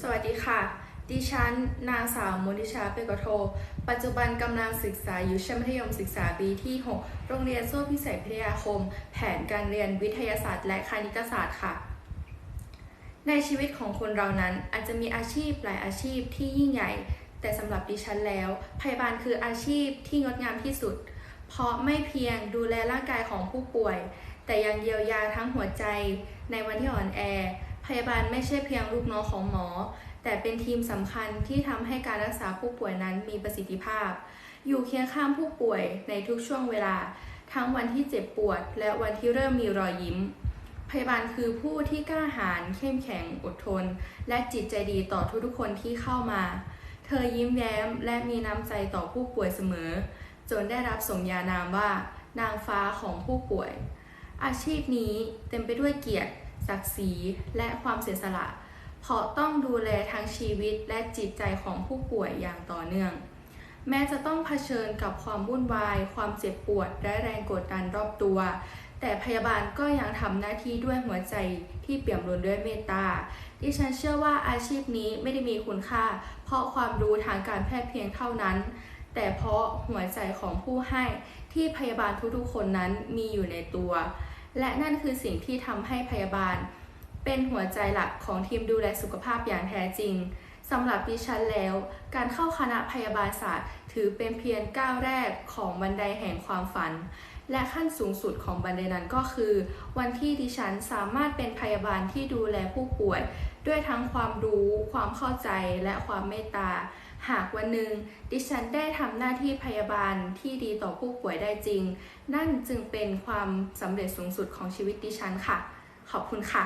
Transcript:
สวัสดีค่ะ ดิฉัน นางสาวมนิชาเปกโท ปัจจุบันกำลังศึกษาอยู่ชั้นมัธยมศึกษาปีที่ 6 โรงเรียนโซ่พิเศษพิทยาคม แผนการเรียนวิทยาศาสตร์ และคณิตศาสตร์ค่ะ ในชีวิตของคนเรานั้นอาจจะมีอาชีพหลายอาชีพที่ยิ่งใหญ่ แต่สำหรับดิฉันแล้ว พยาบาลคืออาชีพที่งดงามที่สุด เพราะไม่เพียงดูแลร่างกายของผู้ป่วย แต่ยังเยียวยาทั้งหัวใจในวันที่อ่อนแอ พยาบาลไม่ใช่เพียงลูกน้องของหมอ แต่เป็นทีมสำคัญที่ทำให้การรักษาผู้ป่วยนั้นมีประสิทธิภาพ อยู่เคียงข้างผู้ป่วยในทุกช่วงเวลา ทั้งวันที่เจ็บปวด และวันที่เริ่มมีรอยยิ้ม พยาบาลคือผู้ที่กล้าหาญเข้มแข็งอดทน และจิตใจดีต่อทุกๆคนที่เข้ามา เธอยิ้มแย้มและมีน้ำใจต่อผู้ป่วยเสมอ จนได้รับสมญานามว่า นางฟ้าของผู้ป่วย อาชีพนี้เต็มไปด้วยเกียรติ ศักดิ์ศรี และความเสียสละ เพราะต้องดูแลทั้งชีวิตและจิตใจของผู้ป่วยอย่างต่อเนื่อง แม้จะต้องเผชิญกับความวุ่นวาย ความเจ็บปวด และแรงกดดันรอบตัว แต่พยาบาลก็ยังทำหน้าที่ด้วยหัวใจที่เปี่ยมล้นด้วยเมตตา ดิฉันเชื่อว่าอาชีพนี้ไม่ได้มีคุณค่า เพราะความรู้ทางการแพทย์เพียงเท่านั้น แต่เพราะหัวใจของผู้ให้ที่พยาบาลทุกๆคนนั้นมีอยู่ในตัว และนั่นคือสิ่งที่ทำให้พยาบาล เป็นหัวใจหลักของทีมดูแลสุขภาพอย่างแท้จริงสำหรับดิฉันแล้ว การเข้าคณะพยาบาลศาสตร์ ถือเป็นเพียงก้าวแรกของบันไดแห่งความฝัน และขั้นสูงสุดของบันไดนั้นก็คือ วันที่ดิฉันสามารถเป็นพยาบาลที่ดูแลผู้ป่วย ด้วยทั้งความรู้ ความเข้าใจและความเมตตา หากวันหนึ่งดิฉันได้ทำหน้าที่พยาบาลที่ดีต่อผู้ป่วยได้จริง นั่นจึงเป็นความสำเร็จสูงสุดของชีวิตดิฉันค่ะ ขอบคุณค่ะ